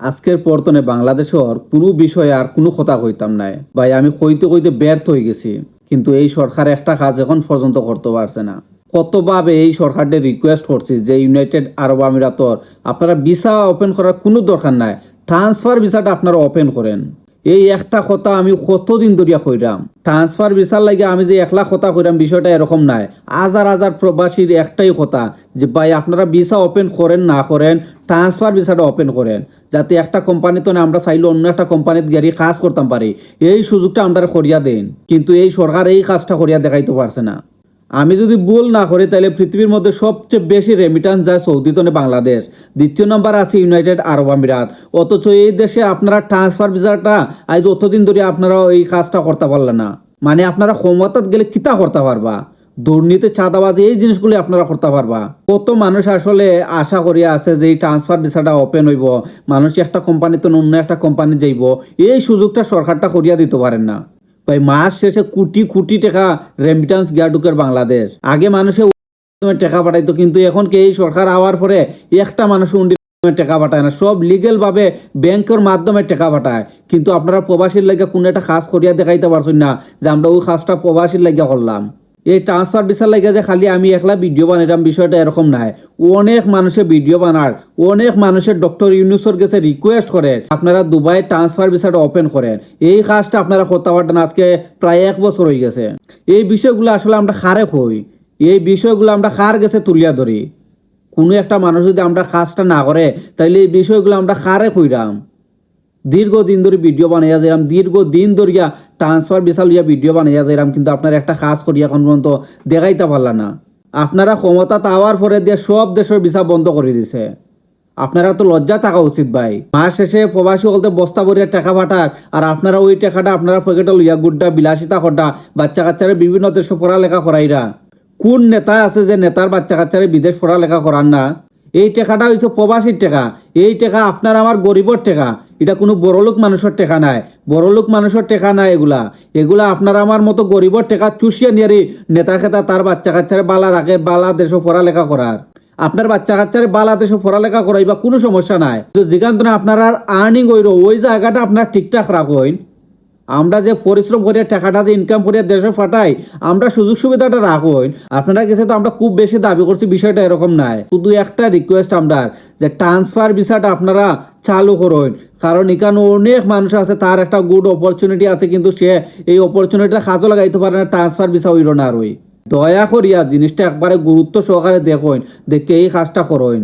আজকের পর্তনে বাংলাদেশর কোনো বিষয়ে আর কোনো কথা কইতাম নাই। ভাই, আমি কইতে কইতে ব্যর্থ হয়ে গেছি, কিন্তু এই সরকার একটা কাজ এখন পর্যন্ত করতে পারছে না। কতভাবে এই সরকারদের রিকোয়েস্ট করছি যে ইউনাইটেড আরব আমিরাতর আপনারা ভিসা ওপেন করার কোনো দরকার নাই ট্রান্সফার ভিসাটা আপনারা ওপেন করেন। এই একটা কথা আমি কতদিন ধরিয়া কইরাম? ট্রান্সফার ভিসার লাগে আমি যে একলা কথা কইরাম, বিষয়টা এরকম নাই। হাজার হাজার প্রবাসীর একটাই কথা যে, ভাই, আপনারা ভিসা ওপেন করেন, না করেন ট্রান্সফার ভিসাটা ওপেন করেন। যাতে একটা কোম্পানিতে না আমরা চাইলে অন্য একটা কোম্পানিতে গিয়ে কাজ করতাম পারি। এই সুযোগটা আমরা করিয়া দেন। কিন্তু এই সরকার এই কাজটা করিয়া দেখাইতে পারছে না। আমি যদি ভুল না করি, তাহলে পৃথিবীর মধ্যে সবচেয়ে বেশি রেমিটান্স যায় সৌদিতে না বাংলাদেশ। দ্বিতীয় নম্বর আছে ইউনাইটেড আরব আমিরাত অথচ এই দেশে আপনারা ট্রান্সফার ভিসাটা আজ অতদিন ধরে আপনারা এই কাজটা করতে পারলেন না। মানে আপনারা ক্ষমতাত গেলে কিতা করতে পারবা? দুর্নীতি, চাঁদাবাজি, এই জিনিসগুলি আপনারা করতে পারবা। কত মানুষ আসলে আশা করিয়া আছে যে এই ট্রান্সফার ভিসাটা ওপেন হইব। মানুষ একটা কোম্পানিতে অন্য একটা কোম্পানি যাইব। এই সুযোগটা সরকারটা করিয়া দিতে পারেন না। ভাই মাস শেষে কোটি কোটি টাকা রেমিটান্স গিয়া ঢুকের বাংলাদেশ। আগে মানুষে টাকা পাঠাইতো, কিন্তু এখন কে এই সরকার আওয়ার পরে একটা মানুষ উন্ডি টাকা পাঠায় না? সব লিগেল ভাবে ব্যাংকের মাধ্যমে টাকা পাঠায়। কিন্তু আপনারা প্রবাসীর লাগে কোনো একটা কাজ করিয়া দেখাইতে পারছেন না যে আমরা ওই কাজটা প্রবাসীর লাগিয়া করলাম। এই ট্রান্সফার ভিসার লাগে যে খালি আমি একলা ভিডিও বানাইলাম বিষয়টা এরকম নাই। অনেক মানুষে ভিডিও বানার অনেক মানুষের ডক্টর ইউনুসর কাছে রিকোয়েস্ট করে আপনারা দুবাই ট্রান্সফার ভিসাটা ওপেন করেন এই কাজটা আপনারা করতে পারতেন আজকে প্রায় এক বছর হয়ে গেছে। এই বিষয়গুলো আসলে আমরা খারে হই এই বিষয়গুলো আমরা কার গেছে তুলিয়া ধরি কোনো একটা মানুষ যদি আমরা কাজটা না করে তাহলে এই বিষয়গুলো আমরা কারে কইরাম? দীর্ঘদিন ধরে ভিডিও বানাইয়া যাইলাম দীর্ঘদিন ধরিয়া ট্রান্সফার বিশাল ইয়া ভিডিও বানাইয়া যাইলাম কিন্তু আপনার একটা কাজ করিয়া এখন পর্যন্ত দেখাইতে পারলা না। আপনারা ক্ষমতা তাওয়ার পরে দিয়ে সব দেশের ভিসা বন্ধ করে দিছে। আপনারা তো লজ্জা থাকা উচিত ভাই। মাস শেষে প্রবাসী বলতে বস্তা ভরিয়া টাকা পাঠার আর আপনারা ওই টাকাটা আপনারা পকেটে লইয়া গুড্ডা, বিলাসিতা খড্ডা বাচ্চা কাচ্চারে বিভিন্ন দেশে পড়ালেখা করাইরা। কোন নেতা আছে যে নেতার বাচ্চা কাচ্চারে বিদেশ পড়ালেখা করান না? এই টাকাটা হয়েছে প্রবাসীর টাকা, এই টাকা আপনার আমার গরিবর টাকা এটা কোনো বড়লোক মানুষের টেকা নাই, বড়লোক মানুষের টেকা নাই এগুলা। এগুলা আপনার আমার মতো গরিবর টেকা চুষিয়া নিয়ে নেতা খেতা তার বাচ্চা কাচ্চারে বালা রাখে, বালা দেশে পড়ালেখা করার। আপনার বাচ্চা কাচ্চারে বালা দেশে পড়ালেখা করাই বা কোনো সমস্যা নাই। তো যেখান আপনার আর আর্নিং হইল, ওই জায়গাটা আপনার ঠিকঠাক রাখুন আমরা যে পরিশ্রম করে টাকাটা যে ইনকাম করে দেশে ফাটাই আমরা সুযোগ সুবিধাটা রাখুন আপনারা কাছে তো আমরা খুব বেশি দাবি করছি, বিষয়টা এরকম নাই। শুধু একটা রিকোয়েস্ট আমরা যে ট্রান্সফার ভিসাটা আপনারা চালু করুন। কারণ এখানে অনেক মানুষ আছে, তার একটা গুড অপরচুনিটি আছে, কিন্তু সে এই অপরচুনিটিটা কাজও লাগাইতে পারে না ট্রান্সফার ভিসা হইল না আর ওই। দয়া করিয়া জিনিসটা একবারে গুরুত্ব সহকারে দেখুন, দেখে এই কাজটা করুন।